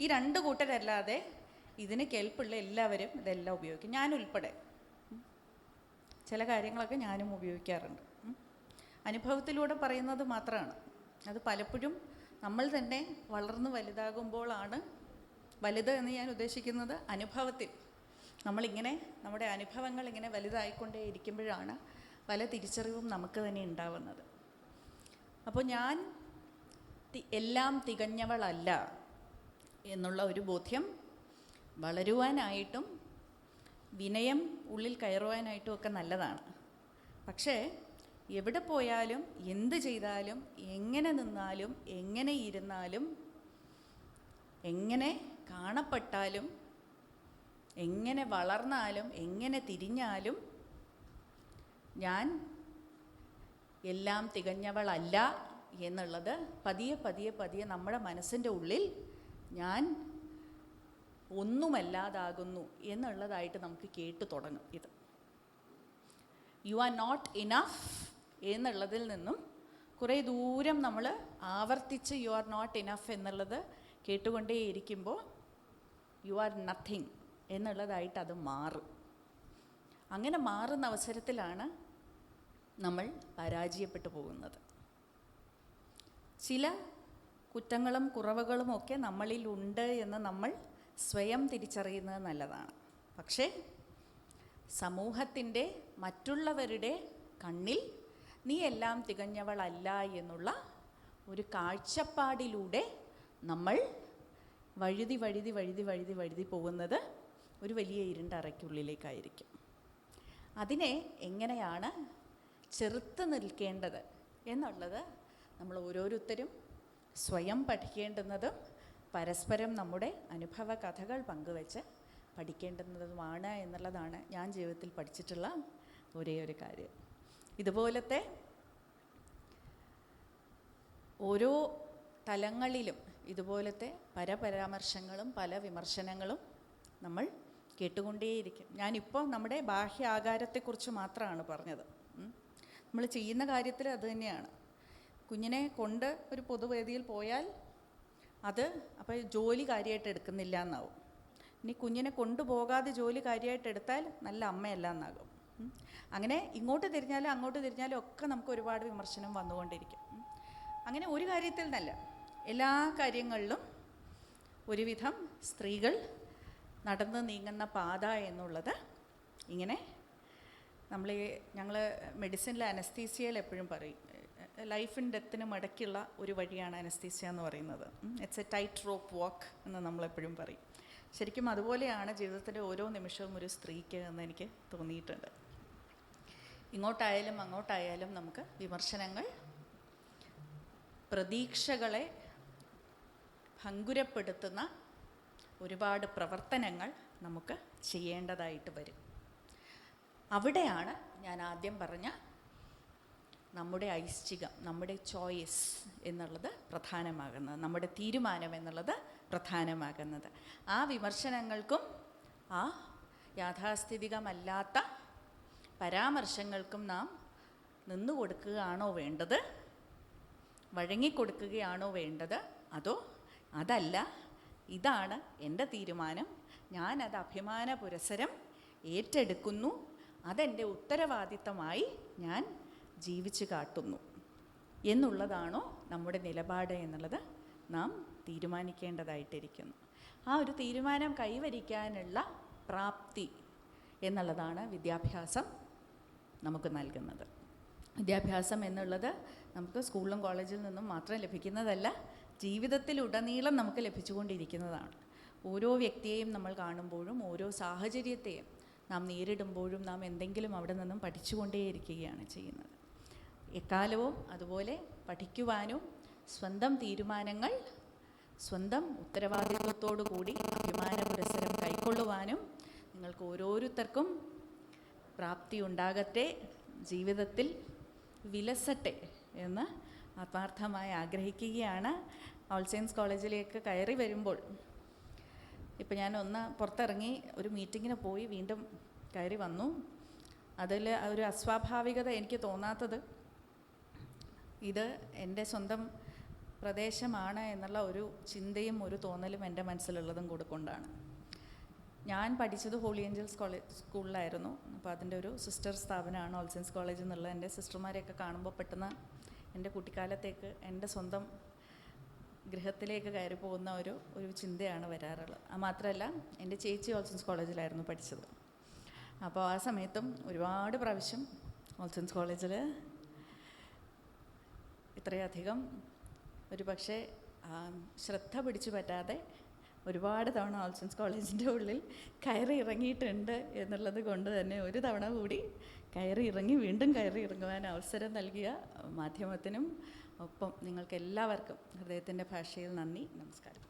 ഈ രണ്ട് കൂട്ടരല്ലാതെ ഇതിന് കേൾപ്പുള്ള എല്ലാവരും ഇതെല്ലാം ഉപയോഗിക്കും. ഞാൻ ഉൾപ്പെടെ. ചില കാര്യങ്ങളൊക്കെ ഞാനും ഉപയോഗിക്കാറുണ്ട്. അനുഭവത്തിലൂടെ പറയുന്നത് മാത്രമാണ്. അത് പലപ്പോഴും നമ്മൾ തന്നെ വളർന്ന് വലുതാകുമ്പോഴാണ് വലുത് എന്ന് ഞാൻ ഉദ്ദേശിക്കുന്നത് അനുഭവത്തിൽ. നമ്മളിങ്ങനെ നമ്മുടെ അനുഭവങ്ങൾ ഇങ്ങനെ വലുതായിക്കൊണ്ടേ ഇരിക്കുമ്പോഴാണ് പല തിരിച്ചറിവും നമുക്ക് തന്നെ ഉണ്ടാവുന്നത്. അപ്പോൾ ഞാൻ എല്ലാം തികഞ്ഞവളല്ല. എന്നുള്ള ഒരു ബോധ്യം വളരുവാനായിട്ടും വിനയം ഉള്ളിൽ കയറുവാനായിട്ടും ഒക്കെ നല്ലതാണ്. പക്ഷേ എവിടെ പോയാലും എന്ത് ചെയ്താലും എങ്ങനെ നിന്നാലും എങ്ങനെ ഇരുന്നാലും എങ്ങനെ കാണപ്പെട്ടാലും എങ്ങനെ വളർന്നാലും എങ്ങനെ തിരിഞ്ഞാലും ഞാൻ എല്ലാം തികഞ്ഞവളല്ല എന്നുള്ളത് പതിയെ പതിയെ പതിയെ നമ്മുടെ മനസ്സിന്റെ ഉള്ളിൽ ഞാൻ ഒന്നുമല്ലാതാകുന്നു എന്നുള്ളതായിട്ട് നമുക്ക് കേട്ടു തുടങ്ങും ഇത്. യു ആർ നോട്ട് ഇനഫ് എന്നുള്ളതിൽ നിന്നും കുറേ ദൂരം നമ്മൾ ആവർത്തിച്ച് യു ആർ നോട്ട് ഇനഫ് എന്നുള്ളത് കേട്ടുകൊണ്ടേയിരിക്കുമ്പോൾ യു ആർ നത്തിങ് എന്നുള്ളതായിട്ട് അത് മാറും. അങ്ങനെ മാറുന്ന അവസരത്തിലാണ് നമ്മൾ പരാജയപ്പെട്ടു പോകുന്നത്. ചില കുറ്റങ്ങളും കുറവുകളും ഒക്കെ നമ്മളിൽ ഉണ്ട് എന്ന് നമ്മൾ സ്വയം തിരിച്ചറിയുന്നത് നല്ലതാണ്. പക്ഷേ സമൂഹത്തിന്റെ മറ്റുള്ളവരുടെ കണ്ണിൽ നീ എല്ലാം തികഞ്ഞവളല്ല എന്നുള്ള ഒരു കാഴ്ചപ്പാടിലൂടെ നമ്മൾ വഴുതി വഴുതി വഴുതി വഴുതി വഴുതി പോകുന്നത് ഒരു വലിയ ഇരുണ്ട അറയ്ക്കുള്ളിലേക്കായിരിക്കും അതിനെ എങ്ങനെയാണ് ചെറുത്ത് നിൽക്കേണ്ടത് എന്നുള്ളത് നമ്മൾ ഓരോരുത്തരും സ്വയം പഠിക്കേണ്ടുന്നതും പരസ്പരം നമ്മുടെ അനുഭവ കഥകൾ പങ്കുവെച്ച് പഠിക്കേണ്ടുന്നതുമാണ് എന്നുള്ളതാണ് ഞാൻ ജീവിതത്തിൽ പഠിച്ചിട്ടുള്ള ഒരേ ഒരു കാര്യം. ഇതുപോലത്തെ ഓരോ തലങ്ങളിലും ഇതുപോലത്തെ പരപരാമർശങ്ങളും പല വിമർശനങ്ങളും നമ്മൾ കേട്ടുകൊണ്ടേയിരിക്കും. ഞാനിപ്പോൾ നമ്മുടെ ബാഹ്യ ആകാരത്തെക്കുറിച്ച് മാത്രമാണ് പറഞ്ഞത്. നമ്മൾ ചെയ്യുന്ന കാര്യത്തിൽ അത് തന്നെയാണ്. കുഞ്ഞിനെ കൊണ്ട് ഒരു പൊതുവേദിയിൽ പോയാൽ അത് അപ്പോൾ ജോലി കാര്യമായിട്ട് എടുക്കുന്നില്ല എന്നാവും. ഇനി കുഞ്ഞിനെ കൊണ്ടുപോകാതെ ജോലി കാര്യമായിട്ട് എടുത്താൽ നല്ല അമ്മയല്ല എന്നാകും. അങ്ങനെ ഇങ്ങോട്ട് തിരിഞ്ഞാലും അങ്ങോട്ട് തിരിഞ്ഞാലും ഒക്കെ നമുക്ക് ഒരുപാട് വിമർശനം വന്നുകൊണ്ടിരിക്കും. അങ്ങനെ ഒരു കാര്യത്തിൽ നല്ല. എല്ലാ കാര്യങ്ങളിലും ഒരുവിധം സ്ത്രീകൾ നടന്ന് നീങ്ങുന്ന പാത എന്നുള്ളത് ഇങ്ങനെ നമ്മൾ ഞങ്ങൾ മെഡിസിനിൽ അനസ്തീസിയയിൽ എപ്പോഴും പറയും. ലൈഫും ഡെത്തിന് ഇടയ്ക്കുള്ള ഒരു വഴിയാണ് അനസ്തീസ്യ എന്ന് പറയുന്നത്. It's a tightrope walk എന്ന് നമ്മളെപ്പോഴും പറയും. ശരിക്കും അതുപോലെയാണ് ജീവിതത്തിന്റെ ഓരോ നിമിഷവും ഒരു സ്ത്രീക്ക് എന്ന് എനിക്ക് തോന്നിയിട്ടുണ്ട്. ഇങ്ങോട്ടായാലും അങ്ങോട്ടായാലും നമുക്ക് വിമർശനങ്ങൾ പ്രതീക്ഷകളെ ഭങ്കുരപ്പെടുത്തുന്ന ഒരുപാട് പ്രവർത്തനങ്ങൾ നമുക്ക് ചെയ്യേണ്ടതായിട്ട് വരും. അവിടെയാണ് ഞാൻ ആദ്യം പറഞ്ഞ നമ്മുടെ ഐശ്ചികം നമ്മുടെ ചോയ്സ് എന്നുള്ളത് പ്രധാനമാകുന്നത് നമ്മുടെ തീരുമാനം എന്നുള്ളത് പ്രധാനമാകുന്നത്. ആ വിമർശനങ്ങൾക്കും ആ യാഥാസ്ഥിതികമല്ലാത്ത പരാമർശങ്ങൾക്കും നാം നിന്നു കൊടുക്കുകയാണോ വേണ്ടത്? വഴങ്ങിക്കൊടുക്കുകയാണോ വേണ്ടത്? അതോ അതല്ല ഇതാണ് എന്റെ തീരുമാനം ഞാനത് അഭിമാന പുരസരം ഏറ്റെടുക്കുന്നു അതെന്റെ ഉത്തരവാദിത്തമായി ഞാൻ ജീവിച്ചു കാട്ടുന്നു. എന്നുള്ളതാണോ നമ്മുടെ നിലപാട് എന്നുള്ളത് നാം തീരുമാനിക്കേണ്ടതായിട്ടിരിക്കുന്നു. ആ ഒരു തീരുമാനം കൈവരിക്കാനുള്ള പ്രാപ്തി എന്നുള്ളതാണ് വിദ്യാഭ്യാസം നമുക്ക് നൽകുന്നത്. വിദ്യാഭ്യാസം എന്നുള്ളത് നമുക്ക് സ്കൂളിലും കോളേജിൽ നിന്നും മാത്രം ലഭിക്കുന്നതല്ല ജീവിതത്തിലുടനീളം നമുക്ക് ലഭിച്ചുകൊണ്ടിരിക്കുന്നതാണ്. ഓരോ വ്യക്തിയെയും നമ്മൾ കാണുമ്പോഴും ഓരോ സാഹചര്യത്തെയും നാം നേരിടുമ്പോഴും നാം എന്തെങ്കിലും അവിടെ നിന്നും പഠിച്ചുകൊണ്ടേയിരിക്കുകയാണ് ചെയ്യുന്നത്. എക്കാലവും അതുപോലെ പഠിക്കുവാനും സ്വന്തം തീരുമാനങ്ങൾ സ്വന്തം ഉത്തരവാദിത്വത്തോടു കൂടി അഭിമാന പുരസരം കൈക്കൊള്ളുവാനും നിങ്ങൾക്ക് ഓരോരുത്തർക്കും പ്രാപ്തി ഉണ്ടാകട്ടെ ജീവിതത്തിൽ വിലസട്ടെ എന്ന് ആത്മാർത്ഥമായി ആഗ്രഹിക്കുകയാണ്. ഓൾ സയൻസ് കോളേജിലേക്ക് കയറി വരുമ്പോൾ ഇപ്പം ഞാൻ ഒന്ന് പുറത്തിറങ്ങി ഒരു മീറ്റിങ്ങിന് പോയി വീണ്ടും കയറി വന്നു. അതിൽ ഒരു അസ്വാഭാവികത എനിക്ക് തോന്നാത്തത് ഇത് എന്റെ സ്വന്തം പ്രദേശമാണ് എന്നുള്ള ഒരു ചിന്തയും ഒരു തോന്നലും എന്റെ മനസ്സിലുള്ളതും കൂടെ കൊണ്ടാണ്. ഞാൻ പഠിച്ചത് ഹോളി ഏഞ്ചൽസ് കോളേജ് സ്കൂളിലായിരുന്നു. അപ്പോൾ അതിന്റെ ഒരു സിസ്റ്റർ സ്ഥാപനമാണ് ഓൾ സയൻസ് കോളേജ് എന്നുള്ള എന്റെ സിസ്റ്റർമാരെയൊക്കെ കാണുമ്പോൾ പെട്ടെന്ന് എന്റെ കുട്ടിക്കാലത്തേക്ക് എന്റെ സ്വന്തം ഗൃഹത്തിലേക്ക് കയറി പോകുന്ന ഒരു ഒരു ചിന്തയാണ് വരാറുള്ളത്. മാത്രമല്ല എന്റെ ചേച്ചി ഓൾ സയൻസ് കോളേജിലായിരുന്നു പഠിച്ചത്. അപ്പോൾ ആ സമയത്തും ഒരുപാട് പ്രാവശ്യം ഓൾ സയൻസ് കോളേജിൽ ഇത്രയധികം ഒരു പക്ഷേ ശ്രദ്ധ പിടിച്ചു പറ്റാതെ ഒരുപാട് തവണ ഓൾസൻസ് കോളേജിന്റെ ഉള്ളിൽ കയറി ഇറങ്ങിയിട്ടുണ്ട് എന്നുള്ളത് കൊണ്ട് തന്നെ ഒരു തവണ കൂടി കയറി ഇറങ്ങി വീണ്ടും കയറി ഇറങ്ങുവാൻ അവസരം നൽകിയ മാധ്യമത്തിനും ഒപ്പം നിങ്ങൾക്ക് എല്ലാവർക്കും ഹൃദയത്തിന്റെ ഭാഷയിൽ നന്ദി നമസ്കാരം.